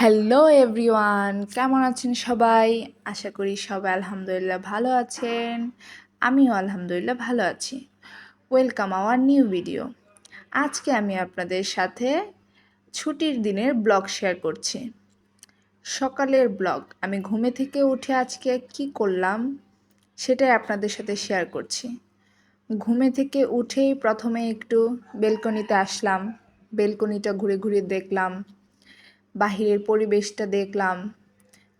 Hello everyone কেমন আছেন সবাই? আশা করি সবাই আলহামদুলিল্লাহ ভালো আছেন। আমিও আলহামদুলিল্লাহ ভালো আছি। ওয়েলকাম আওয়ার নিউ ভিডিও আজকে আমি আপনাদের সাথে ছুটির দিনের ব্লগ শেয়ার করছি। সকালের ব্লগ। আমি ঘুমে থেকে উঠে আজকে কি করলাম সেটাই আপনাদের সাথে শেয়ার করছি। ঘুমে থেকে উঠেই প্রথমে একটু বেলকনিতে আসলাম। বেলকনিটা ঘুরে ঘুরে দেখলাম। বাহিরের পরিবেশটা দেখলাম।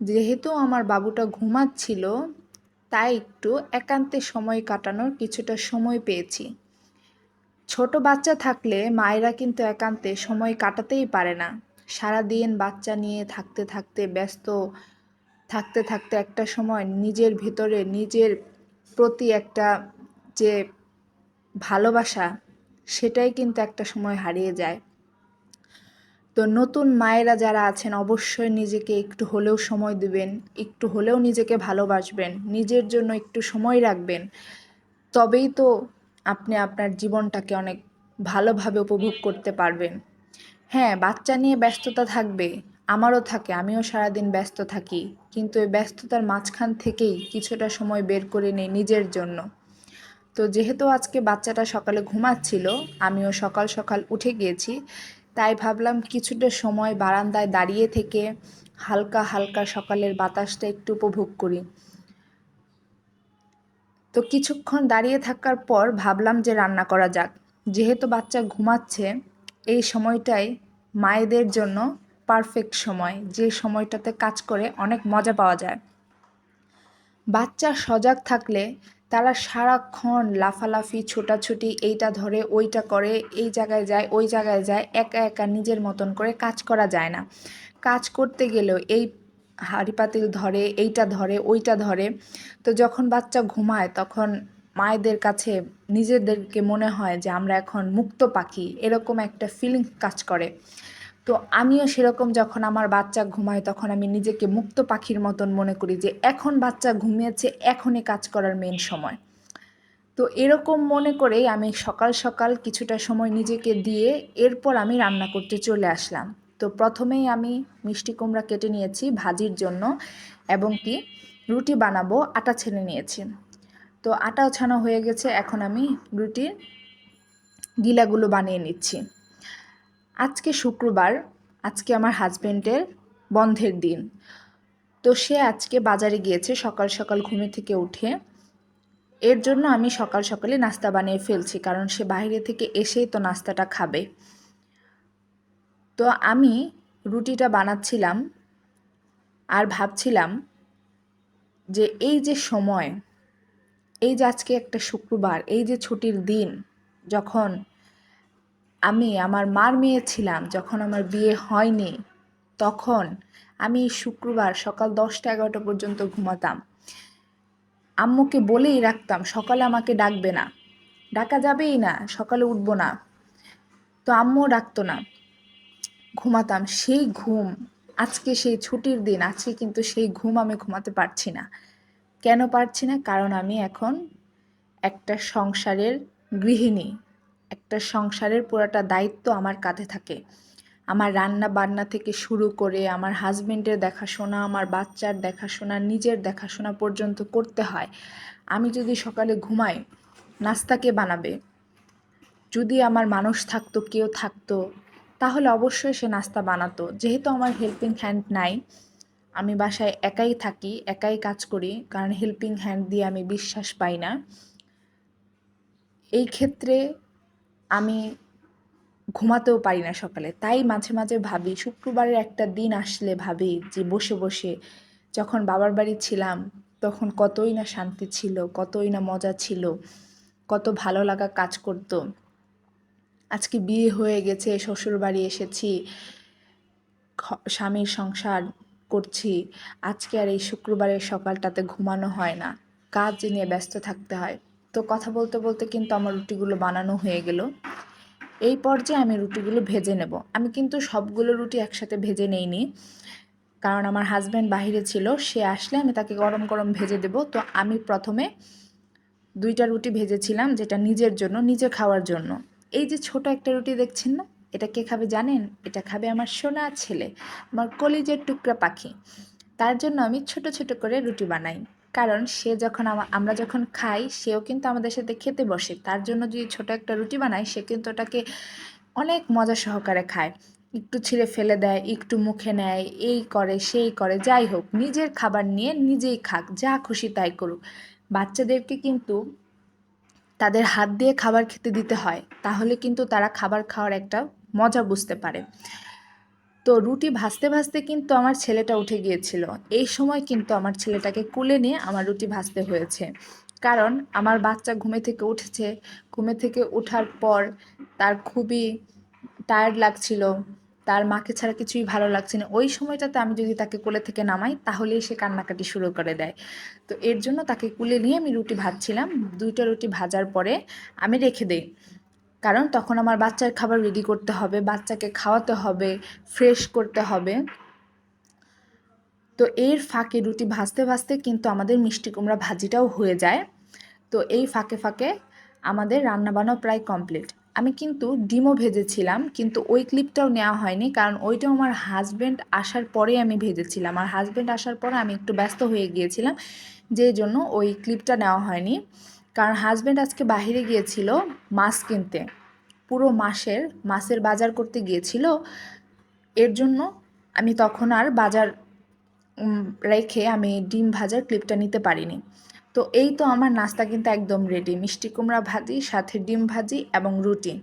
যেহেতু আমার বাবুটা ঘুমাচ্ছিল, তাই একটু একান্তে সময় কাটানোর কিছুটা সময় পেয়েছি। ছোট বাচ্চা থাকলে মায়েরা কিন্তু একান্তে সময় কাটাতেই পারে না। সারাদিন বাচ্চা নিয়ে থাকতে থাকতে ব্যস্ত, থাকতে থাকতে একটা সময় নিজের ভিতরে নিজের প্রতি একটা যে ভালোবাসা, সেটাই কিন্তু একটা সময় হারিয়ে যায়। তো নতুন মায়েরা যারা আছেন, অবশ্যই নিজেকে একটু হলেও সময় দিবেন, একটু হলেও নিজেকে ভালোবাসবেন, নিজের জন্য একটু সময় রাখবেন। তবেই তো আপনি আপনার জীবনটাকে অনেক ভালোভাবে উপভোগ করতে পারবেন। হ্যাঁ বাচ্চা নিয়ে ব্যস্ততা থাকবে, আমারও থাকে, আমিও সারাদিন ব্যস্ত থাকি, কিন্তু এই ব্যস্ততার মাঝখান থেকেই কিছুটা সময় বের করে নেই নিজের জন্য। তো যেহেতু আজকে বাচ্চাটা সকালে ঘুমাচ্ছিল, আমিও সকাল সকাল উঠে গিয়েছি তাই ভাবলাম কিছুটা সময় বারান্দায় দাঁড়িয়ে থেকে হালকা হালকা সকালের বাতাসটা একটু উপভোগ করি। তো কিছুক্ষণ দাঁড়িয়ে থাকার পর ভাবলাম যে রান্না করা যাক। যেহেতু বাচ্চা ঘুমাচ্ছে, এই সময়টাই মায়েদের জন্য পারফেক্ট সময়, যে সময়টাতে কাজ করে অনেক মজা পাওয়া যায়। বাচ্চা সজাগ থাকলে তারা সারাক্ষণ লাফালাফি, ছোটাছুটি, এইটা ধরে, ওইটা করে, এই জায়গায় যায়, ওই জায়গায় যায়, একা একা নিজের মতন করে কাজ করা যায় না। কাজ করতে গেলেও এই হাঁড়ি পাতিল ধরে, এইটা ধরে, ওইটা ধরে, তো যখন বাচ্চা ঘুমায় তখন মায়েদের কাছে নিজেদেরকে মনে হয় যে আমরা এখন মুক্ত পাখি, এরকম একটা ফিলিং কাজ করে। তো আমিও সেরকম যখন আমার বাচ্চা ঘুমায়, তখন আমি নিজেকে মুক্ত পাখির মতন মনে করি যে, এখন বাচ্চা ঘুমিয়েছে, এখনই কাজ করার মেন সময়। তো এরকম মনে করেই আমি সকাল সকাল কিছুটা সময় নিজেকে দিয়ে এরপর আমি রান্না করতে চলে আসলাম। তো প্রথমেই আমি মিষ্টি কুমড়া কেটে নিয়েছি ভাজির জন্য এবং কি রুটি বানাবো, আটা ছেনে নিয়েছি। তো আটা ছানা হয়ে গেছে, এখন আমি রুটির গিলাগুলো বানিয়ে নিচ্ছি। আজকে শুক্রবার, আজকে আমার হাজব্যান্ডের বন্ধের দিন। তো সে আজকে বাজারে গিয়েছে সকাল সকাল ঘুমে থেকে উঠে। এর জন্য আমি সকাল সকালে নাস্তা বানিয়ে ফেলছি, কারণ সে বাইরে থেকে এসেই তো নাস্তাটা খাবে। তো আমি রুটিটা বানাচ্ছিলাম আর ভাবছিলাম যে এই যে সময়, এই যে আজকে একটা শুক্রবার, এই যে ছুটির দিন, যখন আমি আমার মার মেয়ে ছিলাম, যখন আমার বিয়ে হয়নি, তখন আমি শুক্রবার সকাল দশটা এগারোটা পর্যন্ত ঘুমাতাম। আম্মুকে বলেই রাখতাম, সকালে আমাকে ডাকবে না। ডাকা যাবেই না, সকালে উঠবো না। তো আম্মুও ডাকতো না। ঘুমাতাম, সেই ঘুম, আজকে সেই ছুটির দিন, আজকে কিন্তু সেই ঘুম আমি ঘুমাতে পারছি না। কেন পারছি না? কারণ আমি এখন একটা সংসারের গৃহিণী। একটা সংসারের পুরোটা দায়িত্ব আমার কাঁধে থাকে। আমার রান্না বান্না থেকে শুরু করে আমার হাজবেন্ডের দেখাশোনা, আমার বাচ্চার দেখাশোনা, নিজের দেখাশোনা পর্যন্ত করতে হয়। আমি যদি সকালে ঘুমাই, নাস্তাকে বানাবে। যদি আমার মানুষ থাকতো, কেউ থাকতো, তাহলে অবশ্যই সে নাস্তা বানাতো। যেহেতু আমার হেল্পিং হ্যান্ড নাই, আমি বাসায় একাই থাকি, একাই কাজ করি, কারণ হেল্পিং হ্যান্ড দিয়ে আমি বিশ্বাস পাই না। এই ক্ষেত্রে আমি ঘুমাতেও পারি না সকালে। তাই মাঝে মাঝে ভাবি, শুক্রবারের একটা দিন আসলে ভাবি যে বসে বসে যখন বাবার বাড়ি ছিলাম, তখন কতই না শান্তি ছিল, কতই না মজা ছিল, কত ভালো লাগা কাজ করত। আজকে বিয়ে হয়ে গেছে শ্বশুর বাড়ি এসেছি স্বামীর সংসার করছি, আজকে আর এই শুক্রবারের সকালটাতে ঘুমানো হয় না। কাজ নিয়ে ব্যস্ত থাকতে হয়। তো কথা বলতে বলতে কিন্তু আমার রুটিগুলো বানানো হয়ে গেল। এই পর্যায়ে আমি রুটিগুলো ভেজে নেব। আমি কিন্তু সবগুলো রুটি একসাথে ভেজে নেইনি। কারণ আমার হাজব্যান্ড বাহিরে ছিল, সে আসলে আমি তাকে গরম গরম ভেজে দেব। তো আমি প্রথমে দুইটা রুটি ভেজেছিলাম যেটা নিজের জন্য, নিজে খাওয়ার জন্য। এই যে ছোট একটা রুটি দেখছেন না? এটা কে খাবে জানেন? এটা খাবে আমার সোনা ছেলে, আমার কলিজের টুকরা পাখি। তার জন্য আমি ছোট ছোট করে রুটি বানাই। কারণ সে যখন আমরা যখন খাই, সেও কিন্তু আমাদের সাথে খেতে বসে। তার জন্য যদি ছোট একটা রুটি বানাই সে কিন্তু ওটাকে অনেক মজা সহকারে খায়। একটু ছিঁড়ে ফেলে দেয়, একটু মুখে নেয়, এই করে, সেই করে, যাই হোক, নিজের খাবার নিয়ে নিজেই খাক, যা খুশি তাই করুক। বাচ্চাদেরকে কিন্তু তাদের হাত দিয়ে খাবার খেতে দিতে হয়, তাহলে কিন্তু তারা খাবার খাওয়ার একটা মজা বুঝতে পারে। তো রুটি ভাজতে ভাজতে কিন্তু আমার ছেলেটা উঠে গিয়েছিল। এই সময় কিন্তু আমার ছেলেটাকে কুলে নিয়ে আমার রুটি ভাজতে হয়েছে। কারণ আমার বাচ্চা ঘুমে থেকে উঠেছে। ঘুমে থেকে ওঠার পর তার খুবই টায়ার্ড লাগছিল। তার মাকে ছাড়া কিছুই ভালো লাগছে না। ওই সময়টাতে আমি যদি তাকে কোলে থেকে নামাই, তাহলেই সে কান্নাকাটি শুরু করে দেয়। তো এর জন্য তাকে কুলে নিয়ে আমি রুটি ভাজছিলাম। দুইটা রুটি ভাজার পরে আমি রেখে দিই। কারণ তখন আমার বাচ্চার খাবার রেডি করতে হবে, বাচ্চাকে খাওয়াতে হবে ফ্রেশ করতে হবে। তো এর ফাঁকে রুটি ভাজতে ভাজতে কিন্তু আমাদের মিষ্টি কুমড়া ভাজিটাও হয়ে যায়। তো এই ফাঁকে ফাঁকে আমাদের রান্নাবান্না প্রায় কমপ্লিট আমি কিন্তু ডিমও ভেজেছিলাম, কিন্তু ওই ক্লিপটাও নেওয়া হয়নি, কারণ ওইটাও আমার হাজব্যান্ড আসার পরে আমি ভেজেছিলাম। আর হাজব্যান্ড আসার পরে আমি একটু ব্যস্ত হয়ে গিয়েছিলাম যে জন্য ওই ক্লিপটা নেওয়া হয়নি। কারণ হাজব্যান্ড আজকে বাহিরে গিয়েছিল মাছ কিনতে। পুরো মাসের মাছের বাজার করতে গিয়েছিল, এর জন্য আমি তখন আর বাজার রেখে আমি ডিম ভাজার ক্লিপটা নিতে পারিনি। তো এই তো আমার নাস্তা কিন্তু একদম রেডি মিষ্টি কুমড়া ভাজি, সাথে ডিম ভাজি এবং রুটি।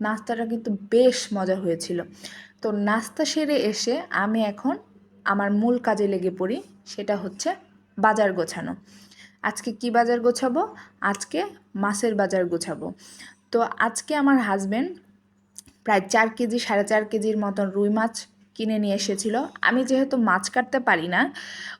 নাস্তাটা কিন্তু বেশ মজা হয়েছিল। তো নাস্তা সেরে এসে আমি এখন আমার মূল কাজে লেগে পড়ি, সেটা হচ্ছে বাজার গোছানো। আজকে কি বাজার গোছাবো? আজকে মাছের বাজার গোছাবো। তো আজকে আমার হাজব্যান্ড প্রায় চার কেজি, সাড়ে চার কেজির মতন রুই মাছ কিনে নিয়ে এসেছিল। আমি যেহেতু মাছ কাটতে পারি না,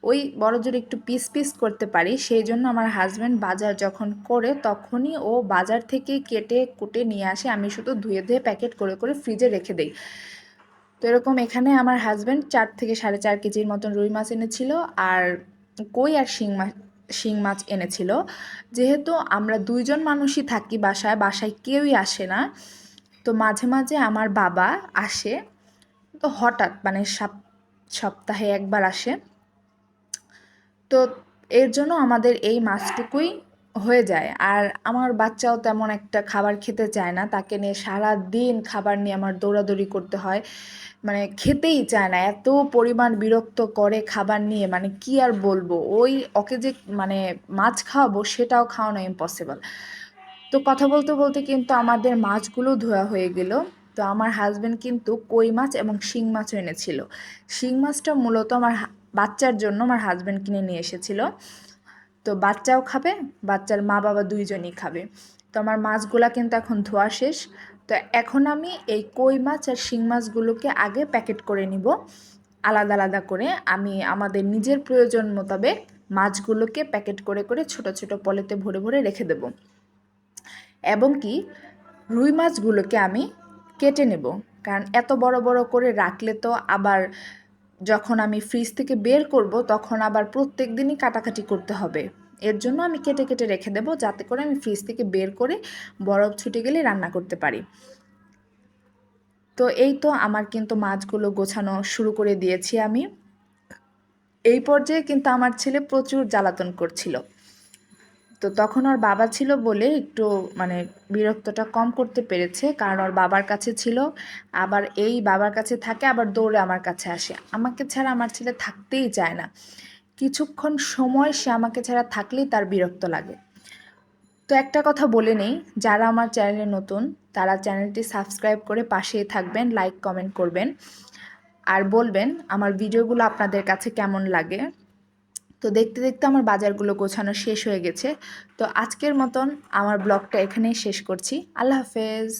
ওই বড় জোর একটু পিস পিস করতে পারি, সেই জন্য আমার হাজব্যান্ড বাজার যখন করে তখনই ও বাজার থেকে কেটে কুটে নিয়ে আসে। আমি শুধু ধুয়ে ধুয়ে প্যাকেট করে করে ফ্রিজে রেখে দিই। তো এরকম এখানে আমার হাজব্যান্ড চার থেকে সাড়ে চার কেজির মতন রুই মাছ এনেছিল, আর কই আর শিং মাছ শিং মাছ এনেছিল। যেহেতু আমরা দুইজন মানুষই থাকি বাসায় বাসায় কেউই আসে না। তো মাঝে মাঝে আমার বাবা আসে। তো হঠাৎ মানে সপ্তাহে একবার আসে। তো এর জন্য আমাদের এই মাছটুকুই হয়ে যায়। আর আমার বাচ্চাও তেমন একটা খাবার খেতে চায় না। তাকে নিয়ে সারা দিন খাবার নিয়ে আমার দৌড়াদৌড়ি করতে হয়। মানে খেতেই চায় না। এত পরিমাণ বিরক্ত করে খাবার নিয়ে। মানে কি আর বলব? ওই ওকে যে মানে মাছ খাওয়াবো, সেটাও খাওয়ানো ইম্পসিবল তো কথা বলতে বলতে কিন্তু আমাদের মাছগুলো ধোয়া হয়ে গেল। তো আমার হাজব্যান্ড কিন্তু কই মাছ এবং শিং মাছও এনেছিল। শিং মাছটা মূলত আমার বাচ্চার জন্য আমার হাজব্যান্ড কিনে নিয়ে এসেছিল। তো বাচ্চাও খাবে, বাচ্চার মা বাবা দুইজনই খাবে। তো আমার মাছগুলা কিন্তু এখন ধোয়া শেষ। তো এখন আমি এই কই মাছ আর শিং মাছগুলোকে আগে প্যাকেট করে নিব। আলাদা আলাদা করে আমি আমাদের নিজের প্রয়োজন মোতাবেক মাছগুলোকে প্যাকেট করে করে ছোট ছোট পলেতে ভরে ভরে রেখে দেব। এবং কি, রুই মাছগুলোকে আমি কেটে নেব। কারণ এত বড় বড় করে রাখলে তো আবার যখন আমি ফ্রিজ থেকে বের করব, তখন আবার প্রত্যেক দিনই কাটাকাটি করতে হবে। এর জন্য আমি কেটে কেটে রেখে দেবো, যাতে করে আমি ফ্রিজ থেকে বের করে বরফ ছুটে গেলে রান্না করতে পারি। তো এই তো আমার কিন্তু মাছগুলো গোছানো শুরু করে দিয়েছি আমি। এই পর্যায়ে কিন্তু আমার ছেলে প্রচুর জ্বালাতন করছিল। তো তখন ওর বাবা ছিল বলে একটু মানে বিরক্তটা কম করতে পেরেছে, কারণ ওর বাবার কাছে ছিল। আবার এই বাবার কাছে থাকে, আবার দৌড়ে আমার কাছে আসে। আমাকে ছাড়া আমার ছেলে থাকতেই চায় না। কিছুক্ষণ সময় সে আমাকে ছাড়া থাকলেই তার বিরক্ত লাগে। তো একটা কথা বলে নেই, যারা আমার চ্যানেলে নতুন, তারা চ্যানেলটি সাবস্ক্রাইব করে পাশেই থাকবেন, লাইক, কমেন্ট করবেন। আর বলবেন, আমার ভিডিওগুলো আপনাদের কাছে কেমন লাগে? তো দেখতে দেখতে আমার বাজারগুলো গোছানো শেষ হয়ে গেছে। তো আজকের মতন আমার ব্লগটা এখানেই শেষ করছি। আল্লাহ হাফেজ।